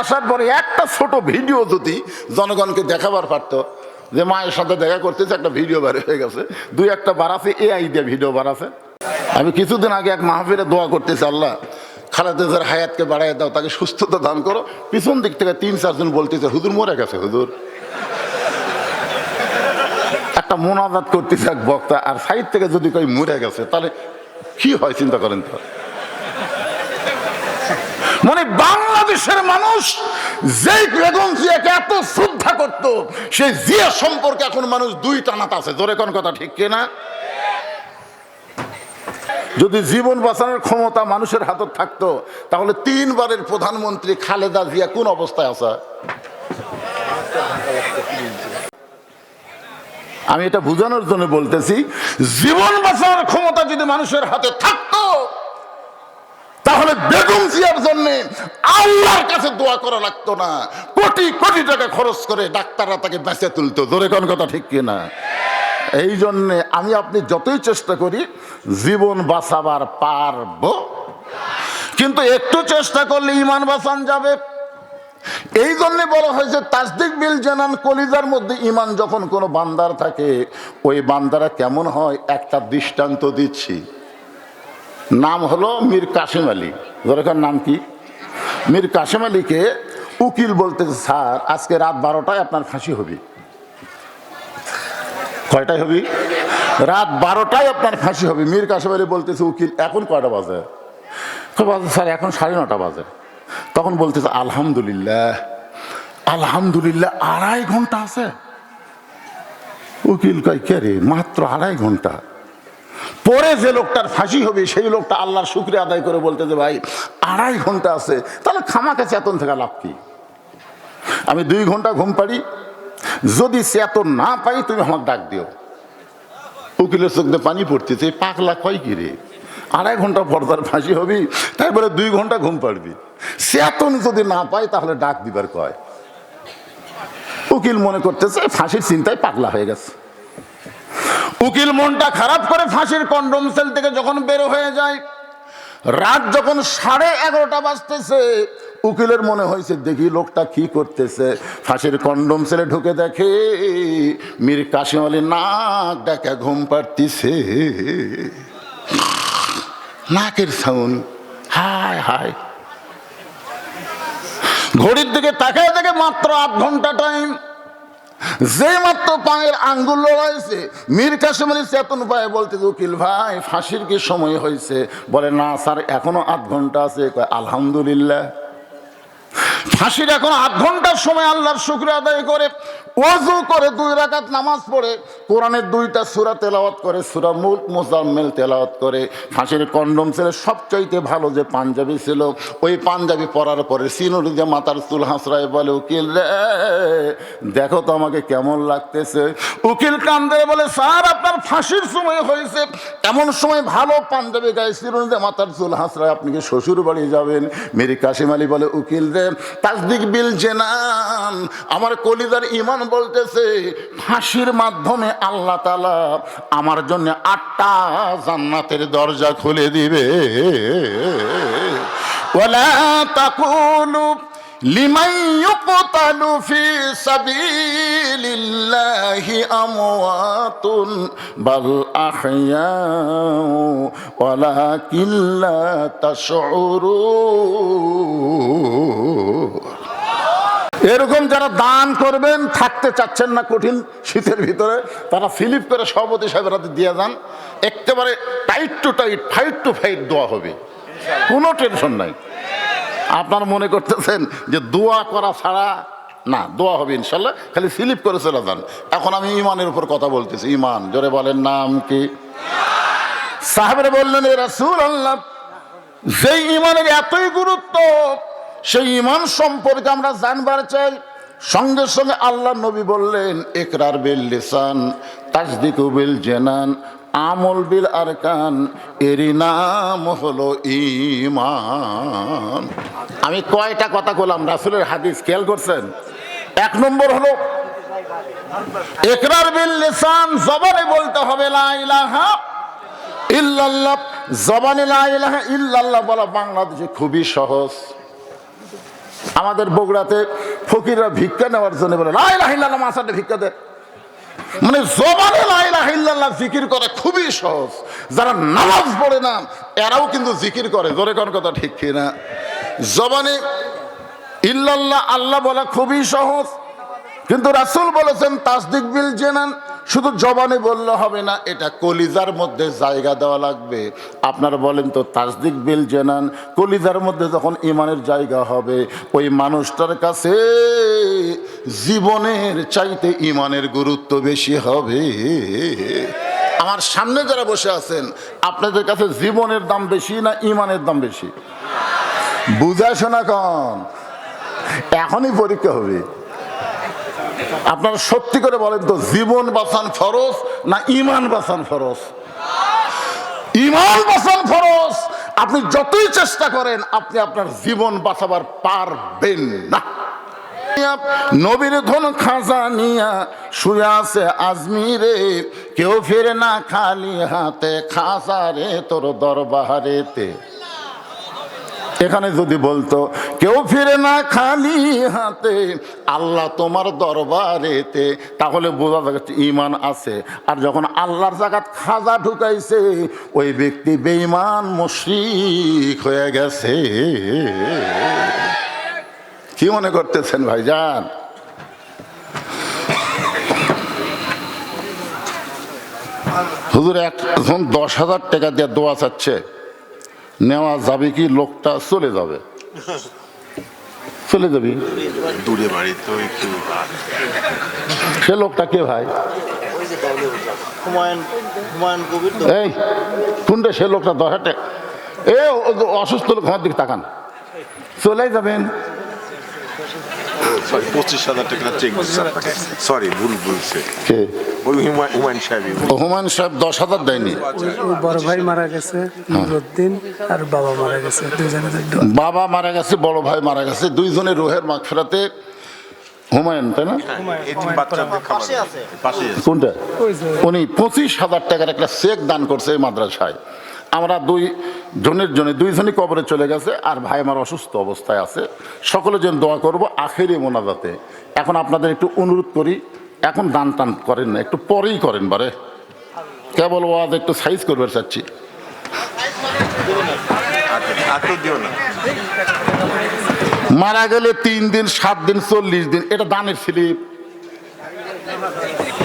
আসার পরে একটা ছোট ভিডিও যদি জনগণকে দেখাবার পারতো, যে মায়ের সাথে দেখা করতেছে, একটা ভিডিও বার হয়ে গেছে। দুই একটা বাড়াছে এআই দিয়ে ভিডিও বাড়াছে আমি কিছুদিন আগে এক মাহফিলে দোয়া করতেছি, আল্লাহ খালেদার হায়াতকে বাড়াই দাও, তাকে সুস্থতা দান করো। পিছন দিক থেকে তিন চারজন বলতেছে, হুজুর মরে গেছে, হুজুর। একটা মোনাজাত করতেছে এক বক্তা, আর সাইড থেকে যদি কই মরে গেছে, তাহলে কি হয় চিন্তা করেন তো? মানে বাংলাদেশের মানুষ যেই বেগম জিয়াকে এত শ্রদ্ধা করত, সেই জিয়া সম্পর্কে এখন মানুষ দুই টানাত আছে। জোরে কোন কথা, ঠিক কিনা? যদি জীবন বাঁচানোর ক্ষমতা মানুষের হাতে থাকতো, তাহলে তিনবারের প্রধানমন্ত্রী খালেদা জিয়া কোন অবস্থায় আছে? আমি এটা বোঝানোর জন্য বলতেছি, জীবন বাঁচানোর ক্ষমতা যদি মানুষের হাতে থাকতো তাহলে বেগম জিয়ার জন্য আল্লাহর কাছে দোয়া করা লাগতো না। কোটি কোটি টাকা খরচ করে ডাক্তাররা তাকে বেঁচে তুলতো। ধরে কোন কথা ঠিক কিনা? এই জন্যে আমি আপনি যতই চেষ্টা করি, জীবন বাঁচাবার পারব। কিন্তু একটু চেষ্টা করলে ইমান বাঁচান যাবে। এই জন্যে বলা হয়েছে, তাসদিক বিল জানান, কলিজার মধ্যে ইমান যখন কোনো বান্দার থাকে, ওই বান্দারা কেমন হয়? একটা দৃষ্টান্ত দিচ্ছি। নাম হলো মীর কাসিম আলী। দরকার নাম কি? মীর কাসিম আলীকে উকিল বলতেছে স্যার, আজকে রাত বারোটায় আপনার ফাঁসি হবে। কয়টায় হবে? রাত বারোটায় আপনার ফাঁসি হবে। মীর কাসিম আলী বলতেছে, উকিল, এখন কয়টা বাজে? বাজে স্যার, এখন সাড়ে নটা বাজে। তখন বলতেছে, আলহামদুলিল্লাহ আলহামদুলিল্লাহ, আড়াই ঘণ্টা আছে। উকিল কয়, কে রে? মাত্র আড়াই ঘণ্টা। পরে যে লোকটার ফাঁসি হবে, সেই লোকটা আল্লাহর শুক্রিয়া আদায় করে বলতে যে, ভাই, আড়াই ঘণ্টা আছে, তাহলে খামাকে চেতন থেকে লাভ কি? আমি দুই ঘণ্টা ঘুম পারি যদি চেতন না পাই, তুমি আমার ডাক দিও। উকিলের চোখ দিয়ে পানি পড়তেছে পাকলা কয় কি রে? আড়াই ঘণ্টা পর্দার ফাঁসি হবি তারপরে দুই ঘণ্টা ঘুম পাড়বি। চেতন যদি না পাই, তাহলে ডাক দিবার কয়? উকিল মনে করতেছে, ফাঁসির চিন্তায় পাগলা হয়ে গেছে। উকিল মনটা খারাপ করে ফাঁসির কন্ডম সেল থেকে যখন বের হয়ে যায়, রাত যখন সাড়ে এগারোটা বাজতেছে, উকিলের মনে হয়েছে, দেখি লোকটা কি করতেছে। ফাঁসির কন্ডম সেলে ঢুকে দেখে মীর কাশিম আলী নাক ডাকা ঘুম পাড়তিছে। নাকের সাউন্ড, হায় হায়। ঘড়ির দিকে তাকায় দেখে মাত্র আধ ঘণ্টা টাইম যে মাত্র পায়ের আঙ্গুল রয়েছে মীর আলী চেতন পায়ে বলতে উকিল ভাই, ফাঁসির কি সময় হয়েছে বলে, না স্যার, এখনও আধ ঘণ্টা আছে। আলহামদুলিল্লাহ। ফাঁসির এখন আধ ঘণ্টার সময় আল্লাহর শুক্র আদায় করে ওযু করে, দুই রাকাত নামাজ পড়ে, কোরআনের দুইটা সুরা তেলাওয়াত করে, সুরা মুলক মোজাম্মেল তেলাওয়াত করে। ফাঁসির কন্ডম ছিল সবচাইতে ভালো যে পাঞ্জাবি ছিল, ওই পাঞ্জাবি পরার পরে সিনুরি যে মাথার চুল হাসরায় বলে, উকিল রে, দেখো তো আমাকে কেমন লাগতেছে। উকিল কান্দে বলে, স্যার, আপনার ফাঁসির সময় হয়েছে। এমন সময় ভালো পাঞ্জাবি গায়ে সিনুরি যে মাথার চুল হাসরায়, আপনি কি শ্বশুর বাড়ি যাবেন? মেরি কাশিম আলী বলে, উকিল রে তাসদিক বিল জেনান। আমার কলিদার ইমান বলতেছে, ফাঁসির মাধ্যমে আল্লাহ তালা আমার জন্য আটটা জান্নাতের দরজা খুলে দিবে। ওয়ালা তাকুলু লিমান ইউকতালু ফি সাবিলিল্লাহি আমওয়াতুন, বাল আহইয়াউ ওয়ালাকিন লা তাশউরুন। এরকম যারা দান করবেন, থাকতে চাচ্ছেন না কঠিন শীতের ভিতরে, তারা ফিলিপ করে সভাপতি সাহেবের হাতে দিয়ে যান। একেবারে tight to tight fight to fight দোয়া হবে। কোনো টেনশন নাই। আপনার মনে করতেছেন যে দোয়া করা ছাড়া না, দোয়া হবে ইনশাল্লাহ, খালি স্লিপ করে চলে যান। এখন আমি ইমানের উপর কথা বলতেছি, ইমান, জোরে বলেন নাম কি? সাহেবরা বললেন, এ রাসূল আল্লাহ সেই ইমানের এতই গুরুত্ব সেই ইমান সম্পর্কে আমরা জানবার চাই। সঙ্গে সঙ্গে আল্লাহ নবী বললেন একরার বিল লিসান, তাসদিকু বিল জেনান, আমল বিল আরকান, এরই নাম হলো ইমান আমি কয়টা কথা বললাম রাসুলের হাদিস খেয়াল করছেন? এক নম্বর হলো একরার বিল লিসান, জবানে বলতে হবে লা ইল্লাল্লাহ। জবানে লা ইল্লাল্লাহ বলা বাংলাদেশে খুবই সহজ। আমাদের বগুড়াতে ফকিররা ভিক্ষা নেওয়ার জন্য বলে লাই লাহিল্লাহ মাসাটা ভিক্ষা দেয় মানে জবানে লাইলাহিল্লাহ জিকির করে খুবই সহজ। যারা নামাজ পড়ে না, এরাও কিন্তু জিকির করে। জোরে কোন কথা ঠিক কিনা জবানে ইল্লাল্লাহ, আল্লাহ বলা খুবই সহজ। কিন্তু রাসূল বলেছেন, তাসদিক বিল জেনান। শুধু জবানে বললে হবে না, এটা কলিজার মধ্যে জায়গা দেওয়া লাগবে। আপনারা বলেন তো, তাসদিক বিল জেনান, কলিজার মধ্যে যখন ইমানের জায়গা হবে, ওই মানুষটার কাছে জীবনের চাইতে ইমানের গুরুত্ব বেশি হবে। আমার সামনে যারা বসে আছেন, আপনাদের কাছে জীবনের দাম বেশি না ইমানের দাম বেশি? বুঝা শোনা কম এখনই পরীক্ষা হবে। আপনারা সত্যি করে বলেন তো, জীবন বাঁচান ফরজ না ইমান বাঁচান ফরজ? ইমান বাঁচান ফরজ। আপনি যতই চেষ্টা করেন, আপনি আপনার জীবন বাঁচাবার পারবেন না। নবীর ধন খাজা নিয়া শুয়ে আছে আজমিরে, কেউ ফিরে না খালি হাতে, খাজা রে তোর দরবারেতে। এখানে যদি বলতো, কেউ ফিরে না খালি হাতে, আল্লাহ তোমার দরবারেতে, তাহলে বোঝা যাচ্ছে ইমান আছে। আর যখন আল্লাহর জায়গাত খাজা ঢুকাইছে, ওই ব্যক্তি বেঈমান মুশরিক হয়ে গেছে। কি মনে করতেছেন ভাইজান? হুজুর, একজন দশ হাজার টাকা দিয়ে দোয়া চাচ্ছে। নেওয়া যাবে কি লোকটা চলে যাবে। চলে যাবি। দূরে বাড়ি তো সে লোকটা কে ভাই? হুমায়ুন হুমায়ুন এই কোনটা সে লোকটা দশ এ অসুস্থ লোক আমার দিকে তাকান। চলে যাবেন। সরি পঁচিশ হাজার টাকা চেক দিচ্ছে। আপনাকে সরি ভুল বলছে। কে? ওই হুমায়ুন হুমায়ুন সাহেবই হুমায়ুন সাহেব দশ হাজার দেয়নি। ওই ওই বড় ভাই মারা গেছে নুরুদ্দিন আর বাবা মারা গেছে দুজনের বাবা মারা গেছে বড় ভাই মারা গেছে দুইজনের রোহের মাগ ফেরাতে হুমায়ুন তাই না? আছে। কোনটা? উনি পঁচিশ হাজার টাকার একটা চেক দান করছে এই মাদ্রাসায়। আমরা দুই জনের জন্য দুইজনই কবরে চলে গেছে, আর ভাই আমার অসুস্থ অবস্থায় আছে। সকলে যেন দোয়া করব, আখেরি মোনাজাতে। এখন আপনাদের একটু অনুরোধ করি, এখন দান টান করেন না, একটু পরেই করেন বারে। কেবল ওয়াজ একটু সাইজ করবে চাচ্ছি। মারা গেলে তিন দিন, সাত দিন, চল্লিশ দিন, এটা দানের স্লিপ।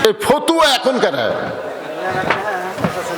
এই ফতুয়া এখন